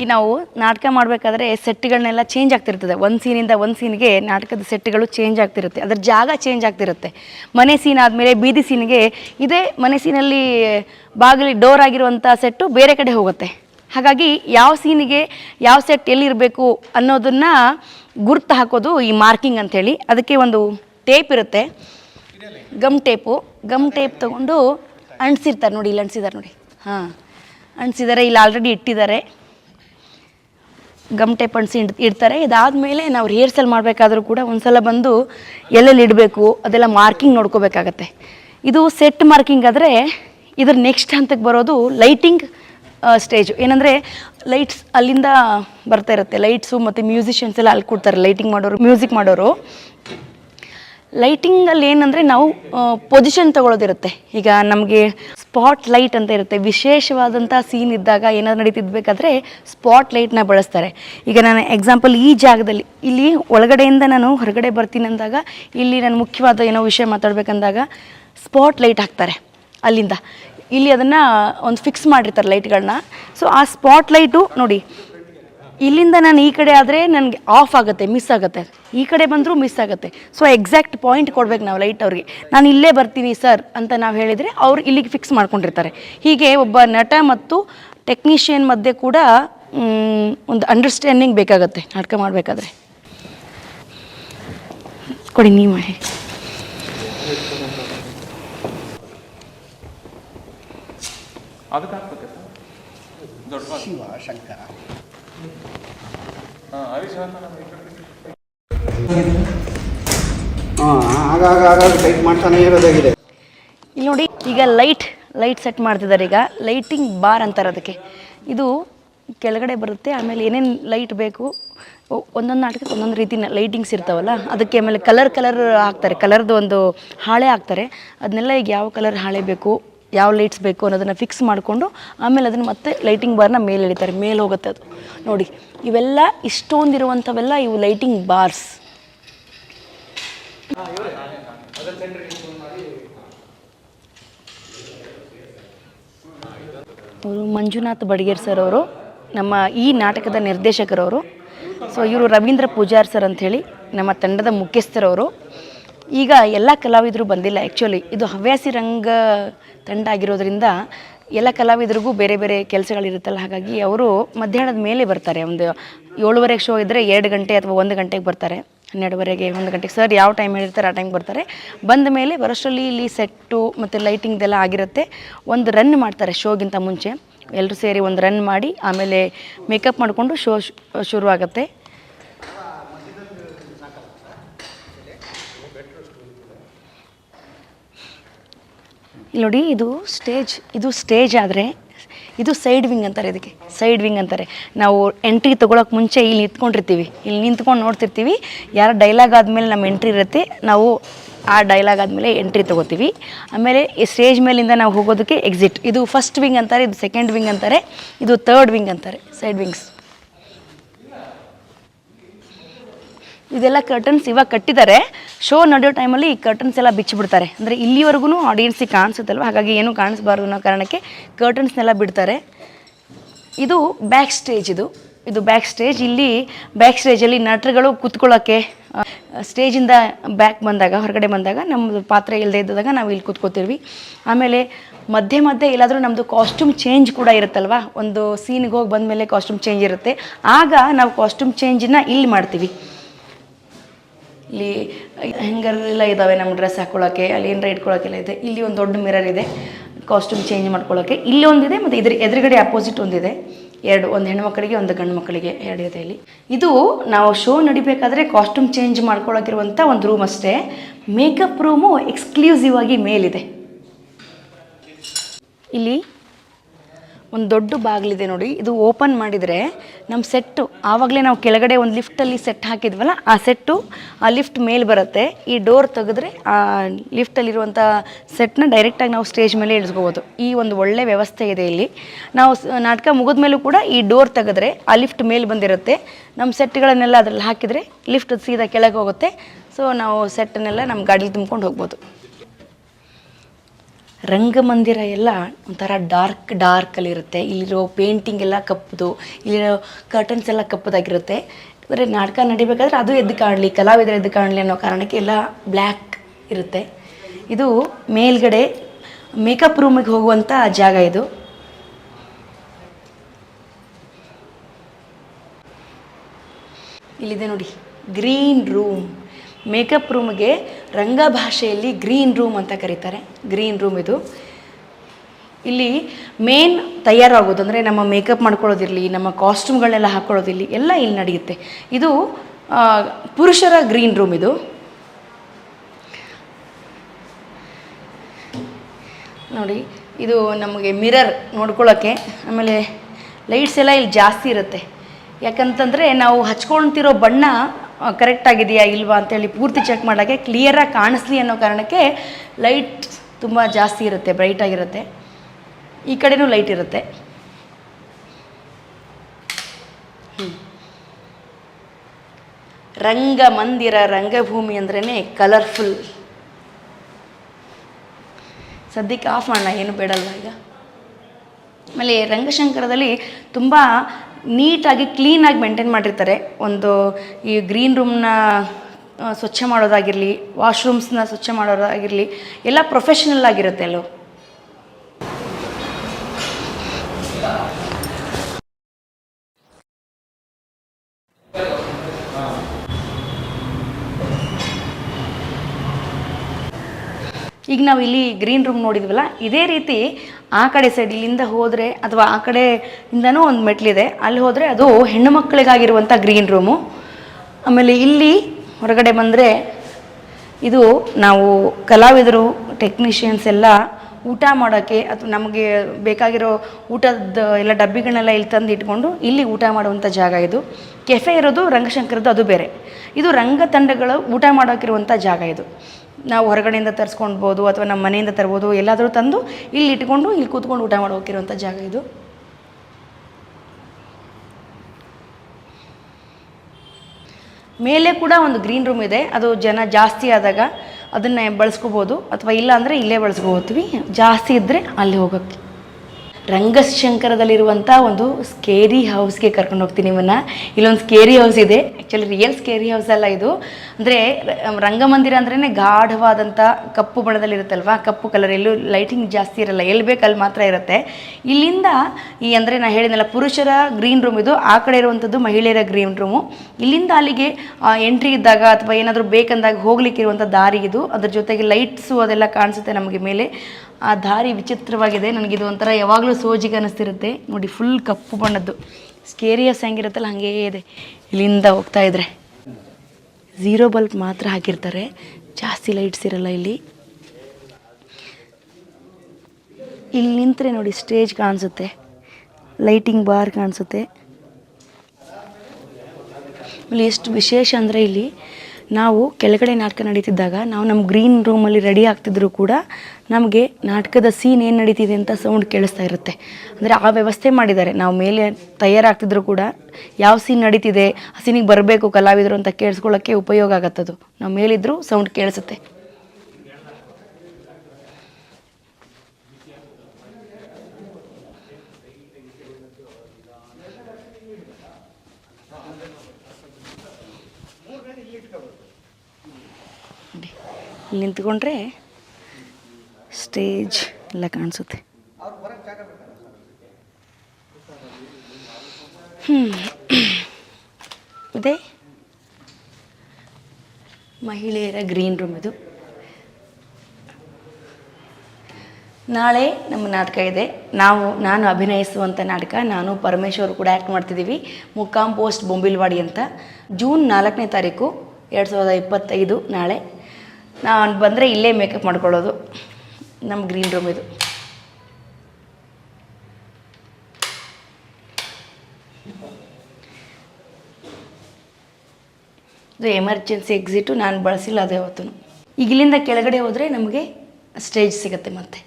ಈ ನಾವು ನಾಟಕ ಮಾಡಬೇಕಾದ್ರೆ ಸೆಟ್ಗಳನ್ನೆಲ್ಲ ಚೇಂಜ್ ಆಗ್ತಿರ್ತದೆ. ಒಂದು ಸೀನಿಂದ ಒಂದು ಸೀನ್ಗೆ ನಾಟಕದ ಸೆಟ್ಗಳು ಚೇಂಜ್ ಆಗ್ತಿರುತ್ತೆ. ಅದರ ಜಾಗ ಚೇಂಜ್ ಆಗ್ತಿರುತ್ತೆ. ಮನೆ ಸೀನ್ ಆದಮೇಲೆ ಬೀದಿ ಸೀನ್ಗೆ ಇದೇ ಮನೆ ಸೀನಲ್ಲಿ ಬಾಗಿಲಿ ಡೋರ್ ಆಗಿರುವಂಥ ಸೆಟ್ಟು ಬೇರೆ ಕಡೆ ಹೋಗುತ್ತೆ. ಹಾಗಾಗಿ ಯಾವ ಸೀನಿಗೆ ಯಾವ ಸೆಟ್ ಎಲ್ಲಿರಬೇಕು ಅನ್ನೋದನ್ನು ಗುರ್ತು ಹಾಕೋದು ಈ ಮಾರ್ಕಿಂಗ್ ಅಂಥೇಳಿ. ಅದಕ್ಕೆ ಒಂದು ಟೇಪ್ ಇರುತ್ತೆ. ಗಮ್ ಟೇಪು ಗಮ್ ಟೇಪ್ ತೊಗೊಂಡು ಅಂಟಿಸಿರ್ತಾರೆ ನೋಡಿ, ಇಲ್ಲಿ ಅಂಟಿಸಿದ್ದಾರೆ ನೋಡಿ. ಹಾಂ ಅಂಟಿಸಿದ್ದಾರೆ ಇಲ್ಲಿ ಆಲ್ರೆಡಿ ಇಟ್ಟಿದ್ದಾರೆ. ಗಮ್ ಪಣಿಸಿ ಅಂಟಿಸಿ ಇಡ್, ಇಡ್ತಾರೆ. ಇದಾದಮೇಲೆ ನಾವು ರಿಹರ್ಸಲ್ ಮಾಡಬೇಕಾದ್ರೂ ಕೂಡ ಒಂದ್ಸಲ ಬಂದು ಎಲ್ಲೆಲ್ಲಿ ಇಡಬೇಕು, ಅದೆಲ್ಲ ಮಾರ್ಕಿಂಗ್ ನೋಡ್ಕೋಬೇಕಾಗತ್ತೆ. ಇದು ಸೆಟ್ ಮಾರ್ಕಿಂಗ್ ಆದರೆ ಇದ್ರ ನೆಕ್ಸ್ಟ್ ಹಂತಕ್ಕೆ ಬರೋದು ಲೈಟಿಂಗ್ ಸ್ಟೇಜು ಏನಂದರೆ ಲೈಟ್ಸ್ ಅಲ್ಲಿಂದ ಬರ್ತಾ ಇರುತ್ತೆ. ಲೈಟ್ಸು ಮತ್ತು ಮ್ಯೂಸಿಷಿಯನ್ಸ್ ಎಲ್ಲ ಅಲ್ಲಿ ಕೊಡ್ತಾರೆ ಲೈಟಿಂಗ್ ಮಾಡೋರು ಮ್ಯೂಸಿಕ್ ಮಾಡೋರು. ಲೈಟಿಂಗಲ್ಲಿ ಏನಂದರೆ ನಾವು ಪೊಸಿಷನ್ ತಗೊಳ್ಳೋದಿರುತ್ತೆ ಈಗ ನಮಗೆ ಸ್ಪಾಟ್ ಲೈಟ್ ಅಂತ ಇರುತ್ತೆ. ವಿಶೇಷವಾದಂಥ ಸೀನ್ ಇದ್ದಾಗ ಏನಾದ್ರು ನಡೀತಿದ್ಬೇಕಾದ್ರೆ ಸ್ಪಾಟ್ ಲೈಟ್ನ ಬಳಸ್ತಾರೆ. ಈಗ ನಾನು ಎಕ್ಸಾಂಪಲ್ ಈ ಜಾಗದಲ್ಲಿ, ಇಲ್ಲಿ ಒಳಗಡೆಯಿಂದ ನಾನು ಹೊರಗಡೆ ಬರ್ತೀನಿ ಅಂದಾಗ, ಇಲ್ಲಿ ನಾನು ಮುಖ್ಯವಾದ ಏನೋ ವಿಷಯ ಮಾತಾಡ್ಬೇಕಂದಾಗ ಸ್ಪಾಟ್ ಲೈಟ್ ಹಾಕ್ತಾರೆ ಅಲ್ಲಿಂದ. ಇಲ್ಲಿ ಅದನ್ನು ಒಂದು ಫಿಕ್ಸ್ ಮಾಡಿರ್ತಾರೆ ಲೈಟ್ಗಳನ್ನ ಸೊ ಆ ಸ್ಪಾಟ್ ಲೈಟು ನೋಡಿ, ಇಲ್ಲಿಂದ ನಾನು ಈ ಕಡೆ ಆದರೆ ನನಗೆ ಆಫ್ ಆಗುತ್ತೆ ಮಿಸ್ ಆಗುತ್ತೆ. ಈ ಕಡೆ ಬಂದರೂ ಮಿಸ್ ಆಗುತ್ತೆ. ಸೊ ಎಕ್ಸಾಕ್ಟ್ ಪಾಯಿಂಟ್ ಕೊಡ್ಬೇಕು ನಾವು ಲೈಟ್ ಅವ್ರಿಗೆ. ನಾನು ಇಲ್ಲೇ ಬರ್ತೀನಿ ಸರ್ ಅಂತ ನಾವು ಹೇಳಿದರೆ ಅವ್ರು ಇಲ್ಲಿಗೆ ಫಿಕ್ಸ್ ಮಾಡ್ಕೊಂಡಿರ್ತಾರೆ. ಹೀಗೆ ಒಬ್ಬ ನಟ ಮತ್ತು ಟೆಕ್ನಿಷಿಯನ್ ಮಧ್ಯೆ ಕೂಡ ಒಂದು ಅಂಡರ್ಸ್ಟ್ಯಾಂಡಿಂಗ್ ಬೇಕಾಗುತ್ತೆ. ನಾಟಕ ಮಾಡಬೇಕಾದ್ರೆ. ಕೊಡಿ ನೀವು ಶಿವ ಹಾಂ ಇಲ್ಲಿ ನೋಡಿ, ಈಗ ಲೈಟ್ ಲೈಟ್ ಸೆಟ್ ಮಾಡ್ತಿದ್ದಾರೆ ಈಗ. ಲೈಟಿಂಗ್ ಬಾರ್ ಅಂತಾರೆ ಅದಕ್ಕೆ. ಇದು ಕೆಳಗಡೆ ಬರುತ್ತೆ, ಆಮೇಲೆ ಏನೇನು ಲೈಟ್ ಬೇಕು ಒಂದೊಂದು ನಾಟಕಕ್ಕೆ ಒಂದೊಂದು ರೀತಿ ಲೈಟಿಂಗ್ಸ್ ಇರ್ತಾವಲ್ಲ, ಅದಕ್ಕೆ ಆಮೇಲೆ ಕಲರ್ ಕಲರ್ ಹಾಕ್ತಾರೆ. ಕಲರ್ದು ಒಂದು ಹಾಳೆ ಹಾಕ್ತಾರೆ. ಅದನ್ನೆಲ್ಲ ಈಗ ಯಾವ ಕಲರ್ ಹಾಳೆ ಬೇಕು, ಯಾವ ಲೈಟ್ಸ್ ಬೇಕು ಅನ್ನೋದನ್ನು ಫಿಕ್ಸ್ ಮಾಡಿಕೊಂಡು, ಆಮೇಲೆ ಅದನ್ನು ಮತ್ತೆ ಲೈಟಿಂಗ್ ಬಾರ್ನ ಮೇಲೆ ಇಳಿತಾರೆ ಮೇಲೆ ಹೋಗುತ್ತೆ ಅದು. ನೋಡಿ, ಇವೆಲ್ಲ ಇಷ್ಟೊಂದಿರುವಂಥವೆಲ್ಲ ಇವು ಲೈಟಿಂಗ್ ಬಾರ್ಸ್ ಅವರು ಮಂಜುನಾಥ್ ಬಡಗೇರ್ ಸರ್ ಅವರು, ನಮ್ಮ ಈ ನಾಟಕದ ನಿರ್ದೇಶಕರವರು. ಸೊ ಇವರು ರವೀಂದ್ರ ಪೂಜಾರ್ ಸರ್ ಅಂಥೇಳಿ, ನಮ್ಮ ತಂಡದ ಮುಖ್ಯಸ್ಥರವರು ಈಗ ಎಲ್ಲ ಕಲಾವಿದರು ಬಂದಿಲ್ಲ ಆ್ಯಕ್ಚುಲಿ ಇದು ಹವ್ಯಾಸಿ ರಂಗ ತಂಡ ಆಗಿರೋದ್ರಿಂದ ಎಲ್ಲ ಕಲಾವಿದರಿಗೂ ಬೇರೆ ಬೇರೆ ಕೆಲಸಗಳಿರುತ್ತಲ್ಲ, ಹಾಗಾಗಿ ಅವರು ಮಧ್ಯಾಹ್ನದ ಮೇಲೆ ಬರ್ತಾರೆ. ಒಂದು ಏಳುವರೆಗೆ ಶೋ ಇದ್ದರೆ ಎರಡು ಗಂಟೆ ಅಥವಾ ಒಂದು ಗಂಟೆಗೆ ಬರ್ತಾರೆ. ಹನ್ನೆರಡುವರೆಗೆ ಒಂದು ಗಂಟೆಗೆ. ಸರ್ ಯಾವ ಟೈಮ್ ಹೇಳಿರ್ತಾರೆ, ಆ ಟೈಮ್ಗೆ ಬರ್ತಾರೆ. ಬಂದ ಮೇಲೆ ಬರೋಷ್ಟರಲ್ಲಿ ಇಲ್ಲಿ ಸೆಟ್ಟು ಮತ್ತು ಲೈಟಿಂಗ್ದೆಲ್ಲ ಆಗಿರುತ್ತೆ. ಒಂದು ರನ್ ಮಾಡ್ತಾರೆ ಶೋಗಿಂತ ಮುಂಚೆ. ಎಲ್ಲರೂ ಸೇರಿ ಒಂದು ರನ್ ಮಾಡಿ, ಆಮೇಲೆ ಮೇಕಪ್ ಮಾಡಿಕೊಂಡು ಶೋ, ಶುರುವಾಗುತ್ತೆ. ಇಲ್ಲಿ ನೋಡಿ, ಇದು ಸ್ಟೇಜ್ ಇದು ಸ್ಟೇಜ್ ಆದರೆ ಇದು ಸೈಡ್ ವಿಂಗ್ ಅಂತಾರೆ ಇದಕ್ಕೆ. ಸೈಡ್ ವಿಂಗ್ ಅಂತಾರೆ. ನಾವು ಎಂಟ್ರಿ ತೊಗೊಳಕ್ಕೆ ಮುಂಚೆ ಇಲ್ಲಿ ನಿಂತ್ಕೊಂಡಿರ್ತೀವಿ. ಇಲ್ಲಿ ನಿಂತ್ಕೊಂಡು ನೋಡ್ತಿರ್ತೀವಿ. ಯಾರ ಡೈಲಾಗ್ ಆದಮೇಲೆ ನಮ್ಮ ಎಂಟ್ರಿ ಇರುತ್ತೆ, ನಾವು ಆ ಡೈಲಾಗ್ ಆದಮೇಲೆ ಎಂಟ್ರಿ ತೊಗೋತೀವಿ. ಆಮೇಲೆ ಈ ಸ್ಟೇಜ್ ಮೇಲಿಂದ ನಾವು ಹೋಗೋದಕ್ಕೆ ಎಕ್ಸಿಟ್ ಇದು ಫಸ್ಟ್ ವಿಂಗ್ ಅಂತಾರೆ, ಇದು ಸೆಕೆಂಡ್ ವಿಂಗ್ ಅಂತಾರೆ, ಇದು ತರ್ಡ್ ವಿಂಗ್ ಅಂತಾರೆ ಸೈಡ್ ವಿಂಗ್ಸ್ ಇದೆಲ್ಲ ಕರ್ಟನ್ಸ್ ಇವಾಗ ಕಟ್ಟಿದ್ದಾರೆ. ಶೋ ನಡೆಯೋ ಟೈಮಲ್ಲಿ ಈ ಕರ್ಟನ್ಸ್ ಎಲ್ಲ ಬಿಚ್ಚಿಬಿಡ್ತಾರೆ. ಅಂದರೆ ಇಲ್ಲಿವರೆಗೂ ಆಡಿಯನ್ಸಿಗೆ ಕಾಣಿಸುತ್ತಲ್ವ? ಹಾಗಾಗಿ ಏನೂ ಕಾಣಿಸ್ಬಾರ್ದು ಅನ್ನೋ ಕಾರಣಕ್ಕೆ ಕರ್ಟನ್ಸ್ನೆಲ್ಲ ಬಿಡ್ತಾರೆ. ಇದು ಬ್ಯಾಕ್ ಸ್ಟೇಜ್ ಇದು. ಇದು ಬ್ಯಾಕ್ ಸ್ಟೇಜ್ ಇಲ್ಲಿ ಬ್ಯಾಕ್ ಸ್ಟೇಜಲ್ಲಿ ನಟರುಗಳು ಕೂತ್ಕೊಳ್ಳೋಕ್ಕೆ ಸ್ಟೇಜಿಂದ ಬ್ಯಾಕ್ ಬಂದಾಗ, ಹೊರಗಡೆ ಬಂದಾಗ ನಮ್ಮದು ಪಾತ್ರ ಇಲ್ಲದೆ ಇದ್ದಾಗ ನಾವು ಇಲ್ಲಿ ಕೂತ್ಕೋತೀವಿ ಆಮೇಲೆ ಮಧ್ಯೆ ಮಧ್ಯೆ ಎಲ್ಲಾದರೂ ನಮ್ಮದು ಕಾಸ್ಟ್ಯೂಮ್ ಚೇಂಜ್ ಕೂಡ ಇರುತ್ತಲ್ವ? ಒಂದು ಸೀನ್ಗೆ ಹೋಗಿ ಬಂದ ಮೇಲೆ ಕಾಸ್ಟ್ಯೂಮ್ ಚೇಂಜ್ ಇರುತ್ತೆ. ಆಗ ನಾವು ಕಾಸ್ಟ್ಯೂಮ್ ಚೇಂಜನ್ನ ಇಲ್ಲಿ ಮಾಡ್ತೀವಿ. ಇಲ್ಲಿ ಹ್ಯಾಂಗರ್ ಎಲ್ಲ ಇದ್ದಾವೆ ನಮ್ಮ ಡ್ರೆಸ್ ಹಾಕೊಳ್ಳೋಕ್ಕೆ ಅಲ್ಲಿ ಏನರ ಇಟ್ಕೊಳ್ಳೋಕ್ಕೆಲ್ಲ ಇದೆ. ಇಲ್ಲಿ ಒಂದು ದೊಡ್ಡ ಮಿರರ್ ಇದೆ. ಕಾಸ್ಟ್ಯೂಮ್ ಚೇಂಜ್ ಮಾಡ್ಕೊಳ್ಳೋಕ್ಕೆ ಇಲ್ಲಿ ಒಂದಿದೆ ಮತ್ತು ಇದ್ರ ಎದುರುಗಡೆ ಅಪೋಸಿಟ್ ಒಂದಿದೆ ಎರಡು, ಒಂದು ಹೆಣ್ಮಕ್ಳಿಗೆ ಒಂದು ಗಂಡು ಮಕ್ಕಳಿಗೆ ಎರಡು ಇದೆ ಇಲ್ಲಿ. ಇದು ನಾವು ಶೋ ನಡಿಬೇಕಾದ್ರೆ ಕಾಸ್ಟ್ಯೂಮ್ ಚೇಂಜ್ ಮಾಡ್ಕೊಳ್ಳೋಕ್ಕಿರುವಂಥ ಒಂದು ರೂಮ್ ಅಷ್ಟೇ. ಮೇಕಪ್ ರೂಮು ಎಕ್ಸ್ಕ್ಲೂಸಿವ್ ಆಗಿ ಮೇಲಿದೆ. ಇಲ್ಲಿ ಒಂದು ದೊಡ್ಡ ಬಾಗಿಲಿದೆ ನೋಡಿ. ಇದು ಓಪನ್ ಮಾಡಿದರೆ ನಮ್ಮ ಸೆಟ್ಟು ಆವಾಗಲೇ ನಾವು ಕೆಳಗಡೆ ಒಂದು ಲಿಫ್ಟಲ್ಲಿ ಸೆಟ್ ಹಾಕಿದ್ವಲ್ಲ, ಆ ಸೆಟ್ಟು ಆ ಲಿಫ್ಟ್ ಮೇಲೆ ಬರುತ್ತೆ. ಈ ಡೋರ್ ತೆಗೆದ್ರೆ ಆ ಲಿಫ್ಟಲ್ಲಿರುವಂಥ ಸೆಟ್ನ ಡೈರೆಕ್ಟಾಗಿ ನಾವು ಸ್ಟೇಜ್ ಮೇಲೆ ಇಳಿಸ್ಕೋಬೋದು. ಈ ಒಂದು ಒಳ್ಳೆ ವ್ಯವಸ್ಥೆ ಇದೆ ಇಲ್ಲಿ. ನಾವು ನಾಟಕ ಮುಗಿದ ಮೇಲೂ ಕೂಡ ಈ ಡೋರ್ ತೆಗೆದ್ರೆ ಆ ಲಿಫ್ಟ್ ಮೇಲೆ ಬಂದಿರುತ್ತೆ. ನಮ್ಮ ಸೆಟ್ಗಳನ್ನೆಲ್ಲ ಅದರಲ್ಲಿ ಹಾಕಿದರೆ ಲಿಫ್ಟ್ ಸೀದಾ ಕೆಳಗೆ ಹೋಗುತ್ತೆ. ಸೊ ನಾವು ಸೆಟ್ಟನ್ನೆಲ್ಲ ನಮ್ಮ ಗಾಡೀಲಿ ತುಂಬ್ಕೊಂಡು ಹೋಗ್ಬೋದು. ರಂಗಮಂದಿರ ಎಲ್ಲ ಒಂಥರ ಡಾರ್ಕ್ ಡಾರ್ಕಲ್ಲಿರುತ್ತೆ ಇಲ್ಲಿರೋ ಪೇಂಟಿಂಗ್ ಎಲ್ಲ ಕಪ್ಪುದು, ಇಲ್ಲಿರೋ ಕರ್ಟನ್ಸ್ ಎಲ್ಲ ಕಪ್ಪದಾಗಿರುತ್ತೆ. ಅಂದರೆ ನಾಟಕ ನಡಿಬೇಕಾದ್ರೆ ಅದು ಎದ್ದು ಕಾಣಲಿ, ಕಲಾವಿದರು ಎದ್ದು ಕಾಣಲಿ ಅನ್ನೋ ಕಾರಣಕ್ಕೆ ಎಲ್ಲ ಬ್ಲ್ಯಾಕ್ ಇರುತ್ತೆ. ಇದು ಮೇಲ್ಗಡೆ ಮೇಕಪ್ ರೂಮಿಗೆ ಹೋಗುವಂಥ ಜಾಗ ಇದು. ಇಲ್ಲಿದೆ ನೋಡಿ ಗ್ರೀನ್ ರೂಮ್ ಮೇಕಪ್ ರೂಮ್ಗೆ ರಂಗ ಭಾಷೆಯಲ್ಲಿ ಗ್ರೀನ್ ರೂಮ್ ಅಂತ ಕರೀತಾರೆ. ಗ್ರೀನ್ ರೂಮ್ ಇದು. ಇಲ್ಲಿ ಮೇನ್ ತಯಾರಾಗೋದು ಅಂದರೆ ನಮ್ಮ ಮೇಕಪ್ ಮಾಡ್ಕೊಳ್ಳೋದಿರಲಿ, ನಮ್ಮ ಕಾಸ್ಟ್ಯೂಮ್ಗಳನ್ನೆಲ್ಲ ಹಾಕ್ಕೊಳ್ಳೋದಿರಲಿ ಎಲ್ಲ ಇಲ್ಲಿ ನಡೆಯುತ್ತೆ. ಇದು ಪುರುಷರ ಗ್ರೀನ್ ರೂಮ್ ಇದು. ನೋಡಿ, ಇದು ನಮಗೆ ಮಿರರ್ ನೋಡ್ಕೊಳ್ಳೋಕ್ಕೆ ಆಮೇಲೆ ಲೈಟ್ಸ್ ಎಲ್ಲ ಇಲ್ಲಿ ಜಾಸ್ತಿ ಇರುತ್ತೆ. ಯಾಕಂತಂದರೆ ನಾವು ಹಚ್ಕೊಳ್ತಿರೋ ಬಣ್ಣ ಕರೆಕ್ಟ್ ಆಗಿದೆಯಾ ಇಲ್ವಾ ಅಂತೇಳಿ ಪೂರ್ತಿ ಚೆಕ್ ಮಾಡೋಕ್ಕೆ ಕ್ಲಿಯರಾಗಿ ಕಾಣಿಸ್ಲಿ ಅನ್ನೋ ಕಾರಣಕ್ಕೆ ಲೈಟ್ ತುಂಬ ಜಾಸ್ತಿ ಇರುತ್ತೆ ಬ್ರೈಟ್ ಆಗಿರುತ್ತೆ. ಈ ಕಡೆನೂ ಲೈಟ್ ಇರುತ್ತೆ. ರಂಗ ರಂಗಮಂದಿರ, ರಂಗಭೂಮಿ ಅಂದ್ರೇ ಕಲರ್ಫುಲ್ ಸದ್ಯಕ್ಕೆ ಆಫ್ ಮಾಡೋಣ ಏನು ಬೇಡಲ್ಲ ಈಗ? ಆಮೇಲೆ ರಂಗಶಂಕರದಲ್ಲಿ ತುಂಬ ನೀಟಾಗಿ ಕ್ಲೀನಾಗಿ ಮೇಂಟೈನ್ ಮಾಡಿರ್ತಾರೆ. ಒಂದು ಈ ಗ್ರೀನ್ ರೂಮ್ನ ಸ್ವಚ್ಛ ಮಾಡೋದಾಗಿರಲಿ ವಾಶ್ರೂಮ್ಸ್ನ ಸ್ವಚ್ಛ ಮಾಡೋದಾಗಿರಲಿ, ಎಲ್ಲ ಪ್ರೊಫೆಷನಲ್ ಆಗಿರುತ್ತೆ ಅಲ್ಲೋ. ಈಗ ನಾವು ಇಲ್ಲಿ ಗ್ರೀನ್ ರೂಮ್ ನೋಡಿದ್ವಲ್ಲ, ಇದೇ ರೀತಿ ಆ ಕಡೆ ಸೈಡ್ ಇಲ್ಲಿಂದ ಹೋದರೆ ಅಥವಾ ಆ ಕಡೆ ಇಂದನೂ ಒಂದು ಮೆಟ್ಲಿದೆ. ಅಲ್ಲಿ ಹೋದರೆ ಅದು ಹೆಣ್ಣು ಮಕ್ಕಳಿಗಾಗಿರುವಂಥ ಗ್ರೀನ್ ರೂಮು ಆಮೇಲೆ ಇಲ್ಲಿ ಹೊರಗಡೆ ಬಂದರೆ ಇದು ನಾವು ಕಲಾವಿದರು ಟೆಕ್ನಿಷಿಯನ್ಸ್ ಎಲ್ಲ ಊಟ ಮಾಡೋಕ್ಕೆ ಅಥವಾ ನಮಗೆ ಬೇಕಾಗಿರೋ ಊಟದ ಎಲ್ಲ ಡಬ್ಬಿಗಳನ್ನೆಲ್ಲ ಇಲ್ಲಿ ತಂದು ಇಟ್ಕೊಂಡು ಇಲ್ಲಿ ಊಟ ಮಾಡುವಂಥ ಜಾಗ ಇದು. ಕೆಫೆ ಇರೋದು ರಂಗಶಂಕರದ್ದು ಅದು ಬೇರೆ. ಇದು ರಂಗ ತಂಡಗಳು ಊಟ ಮಾಡೋಕ್ಕಿರುವಂಥ ಜಾಗ ಇದು. ನಾವು ಹೊರಗಡೆಯಿಂದ ತರಿಸ್ಕೊಳ್ಬೋದು ಅಥವಾ ನಮ್ಮ ಮನೆಯಿಂದ ತರ್ಬೋದು, ಎಲ್ಲಾದರೂ ತಂದು ಇಲ್ಲಿ ಇಟ್ಕೊಂಡು ಇಲ್ಲಿ ಕೂತ್ಕೊಂಡು ಊಟ ಮಾಡೋಕ್ಕಿರುವಂಥ ಜಾಗ ಇದು. ಮೇಲೆ ಕೂಡ ಒಂದು ಗ್ರೀನ್ ರೂಮ್ ಇದೆ. ಅದು ಜನ ಜಾಸ್ತಿ ಆದಾಗ ಅದನ್ನು ಬಳಸ್ಕೋಬೋದು ಅಥವಾ ಇಲ್ಲ ಅಂದರೆ ಇಲ್ಲೇ ಬಳಸ್ಕೋತೀವಿ. ಜಾಸ್ತಿ ಇದ್ದರೆ ಅಲ್ಲಿ ಹೋಗೋಕ್ಕೆ. ರಂಗಶಂಕರದಲ್ಲಿರುವಂಥ ಒಂದು ಸ್ಕೇರಿ ಹೌಸ್ಗೆ ಕರ್ಕೊಂಡು ಹೋಗ್ತೀನಿ ನಿಮ್ಮನ್ನು. ಇಲ್ಲೊಂದು ಸ್ಕೇರಿ ಹೌಸ್ ಇದೆ. ಆ್ಯಕ್ಚುಲಿ ರಿಯಲ್ ಸ್ಕೇರಿ ಹೌಸ್ ಅಲ್ಲ ಇದು. ಅಂದರೆ ರಂಗಮಂದಿರ ಅಂದ್ರೇ ಗಾಢವಾದಂಥ ಕಪ್ಪು ಬಣ್ಣದಲ್ಲಿ ಇರುತ್ತಲ್ವಾ ಕಪ್ಪು ಕಲರ್ ಎಲ್ಲೂ ಲೈಟಿಂಗ್ ಜಾಸ್ತಿ ಇರಲ್ಲ. ಎಲ್ಲಿ ಬೇಕು ಅಲ್ಲಿ ಮಾತ್ರ ಇರುತ್ತೆ. ಇಲ್ಲಿಂದ ಈ ಅಂದರೆ ನಾನು ಹೇಳಿದ್ನಲ್ಲ ಪುರುಷರ ಗ್ರೀನ್ ರೂಮ್ ಇದು, ಆ ಕಡೆ ಇರುವಂಥದ್ದು ಮಹಿಳೆಯರ ಗ್ರೀನ್ ರೂಮು ಇಲ್ಲಿಂದ ಅಲ್ಲಿಗೆ ಎಂಟ್ರಿ ಇದ್ದಾಗ ಅಥವಾ ಏನಾದರೂ ಬೇಕಂದಾಗ ಹೋಗ್ಲಿಕ್ಕೆ ಇರುವಂಥ ದಾರಿ ಇದು. ಅದ್ರ ಜೊತೆಗೆ ಲೈಟ್ಸು ಅದೆಲ್ಲ ಕಾಣಿಸುತ್ತೆ ನಮಗೆ ಮೇಲೆ. ಆ ದಾರಿ ವಿಚಿತ್ರವಾಗಿದೆ. ನನಗಿದು ಒಂಥರ ಯಾವಾಗಲೂ ಸೋಜಿಗೆ ಅನ್ನಿಸ್ತಿರುತ್ತೆ ನೋಡಿ ಫುಲ್ ಕಪ್ಪು ಬಣ್ಣದ್ದು. ಸ್ಕೇರಿಯಸ್ ಹೆಂಗಿರುತ್ತಲ್ಲ ಹಾಗೇ ಇದೆ. ಇಲ್ಲಿಂದ ಹೋಗ್ತಾ ಇದ್ರೆ. ಝೀರೋ ಬಲ್ಬ್ ಮಾತ್ರ ಹಾಕಿರ್ತಾರೆ. ಜಾಸ್ತಿ ಲೈಟ್ಸ್ ಇರಲ್ಲ ಇಲ್ಲಿ. ಇಲ್ಲಿ ನಿಂತರೆ ನೋಡಿ ಸ್ಟೇಜ್ ಕಾಣಿಸುತ್ತೆ. ಲೈಟಿಂಗ್ ಬಾರ್ ಕಾಣಿಸುತ್ತೆ. ಇಲ್ಲಿ ಎಷ್ಟು ವಿಶೇಷ ಅಂದರೆ ಇಲ್ಲಿ ನಾವು ಕೆಳಗಡೆ ನಾಟಕ ನಡೀತಿದ್ದಾಗ ನಾವು ನಮ್ಮ ಗ್ರೀನ್ ರೂಮಲ್ಲಿ ರೆಡಿ ಆಗ್ತಿದ್ರು ಕೂಡ ನಮಗೆ ನಾಟಕದ ಸೀನ್ ಏನು ನಡೀತಿದೆ ಅಂತ ಸೌಂಡ್ ಕೇಳಿಸ್ತಾ ಇರುತ್ತೆ. ಅಂದರೆ ಆ ವ್ಯವಸ್ಥೆ ಮಾಡಿದ್ದಾರೆ. ನಾವು ಮೇಲೆ ತಯಾರಾಗ್ತಿದ್ರು ಕೂಡ ಯಾವ ಸೀನ್ ನಡೀತಿದೆ, ಆ ಸೀನಿಗೆ ಬರಬೇಕು ಕಲಾವಿದರು ಅಂತ ಕೇಳಿಸ್ಕೊಳ್ಳೋಕ್ಕೆ ಉಪಯೋಗ ಆಗತ್ತದು. ನಾವು ಮೇಲಿದ್ದರೂ ಸೌಂಡ್ ಕೇಳಿಸುತ್ತೆ. ನಿಂತ್ಕೊಂಡ್ರೆ ಸ್ಟೇಜ್ ಎಲ್ಲ ಕಾಣಿಸುತ್ತೆ. ಇದೆ ಮಹಿಳೆಯರ ಗ್ರೀನ್ ರೂಮ್ ಇದು ನಾಳೆ ನಮ್ಮ ನಾಟಕ ಇದೆ. ನಾವು, ನಾನು ಅಭಿನಯಿಸುವಂಥ ನಾಟಕ, ನಾನು ಪರಮೇಶ್ವರ್ ಕೂಡ ಆ್ಯಕ್ಟ್ ಮಾಡ್ತಿದ್ದೀವಿ. ಮುಕ್ಕಾಂ ಪೋಸ್ಟ್ ಬೊಂಬಿಲ್ವಾಡಿ ಅಂತ. ಜೂನ್ ನಾಲ್ಕನೇ ತಾರೀಕು ಎರಡು ಸಾವಿರದ ಇಪ್ಪತ್ತೈದು ನಾಳೆ. ನಾನು ಬಂದರೆ ಇಲ್ಲೇ ಮೇಕಪ್ ಮಾಡ್ಕೊಳ್ಳೋದು. ನಮ್ಮ ಗ್ರೀನ್ ರೂಮ್ ಇದು. ಇದು ಎಮರ್ಜೆನ್ಸಿ ಎಕ್ಸಿಟು ನಾನು ಬಳಸಿಲ್ಲ ಅದು ಯಾವತ್ತೂ ಈಗ ಇಲ್ಲಿಂದ ಕೆಳಗಡೆ ಹೋದರೆ ನಮಗೆ ಸ್ಟೇಜ್ ಸಿಗುತ್ತೆ ಮತ್ತೆ.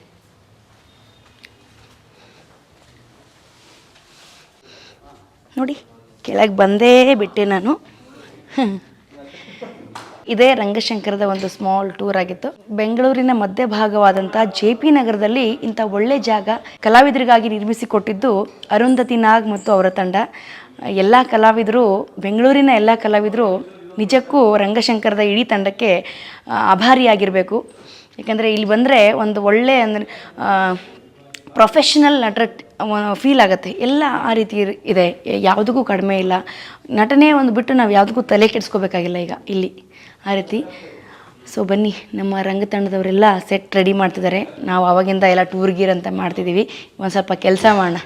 ನೋಡಿ, ಕೆಳಗೆ ಬಂದೇ ಬಿಟ್ಟೆ ನಾನು. ಇದೇ ರಂಗಶಂಕರದ ಒಂದು ಸ್ಮಾಲ್ ಟೂರ್ ಆಗಿತ್ತು. ಬೆಂಗಳೂರಿನ ಮಧ್ಯ ಭಾಗವಾದಂತಹ ಜೆ ಪಿ ನಗರದಲ್ಲಿ ಇಂಥ ಒಳ್ಳೆ ಜಾಗ ಕಲಾವಿದರಿಗಾಗಿ ನಿರ್ಮಿಸಿಕೊಟ್ಟಿದ್ದು ಅರುಂಧತಿ ನಾಗ್ ಮತ್ತು ಅವರ ತಂಡ. ಎಲ್ಲ ಕಲಾವಿದರು, ಬೆಂಗಳೂರಿನ ಎಲ್ಲ ಕಲಾವಿದರು ನಿಜಕ್ಕೂ ರಂಗಶಂಕರದ ಇಡೀ ತಂಡಕ್ಕೆ ಆಭಾರಿಯಾಗಿರಬೇಕು. ಯಾಕಂದರೆ ಇಲ್ಲಿ ಬಂದರೆ ಒಂದು ಒಳ್ಳೆ ಅಂದರೆ ಪ್ರೊಫೆಷನಲ್ ನಟರ ಫೀಲ್ ಆಗುತ್ತೆ. ಎಲ್ಲ ಆ ರೀತಿ ಇದೆ. ಯಾವುದಕ್ಕೂ ಕಡಿಮೆ ಇಲ್ಲ. ನಟನೆ ಒಂದು ಬಿಟ್ಟು ನಾವು ಯಾವುದಕ್ಕೂ ತಲೆ ಕೆಡಿಸ್ಕೋಬೇಕಾಗಿಲ್ಲ ಈಗ ಇಲ್ಲಿ. ಆ ರೀತಿ. ಸೊ ಬನ್ನಿ, ನಮ್ಮ ರಂಗತಂಡದವರೆಲ್ಲ ಸೆಟ್ ರೆಡಿ ಮಾಡ್ತಿದ್ದಾರೆ. ನಾವು ಅವಾಗಿಂದ ಎಲ್ಲ ಟೂರ್ ಗೀರ್ ಅಂತ ಮಾಡ್ತಿದ್ದೀವಿ. ಒಂದು ಸ್ವಲ್ಪ ಕೆಲಸ ಮಾಡೋಣ.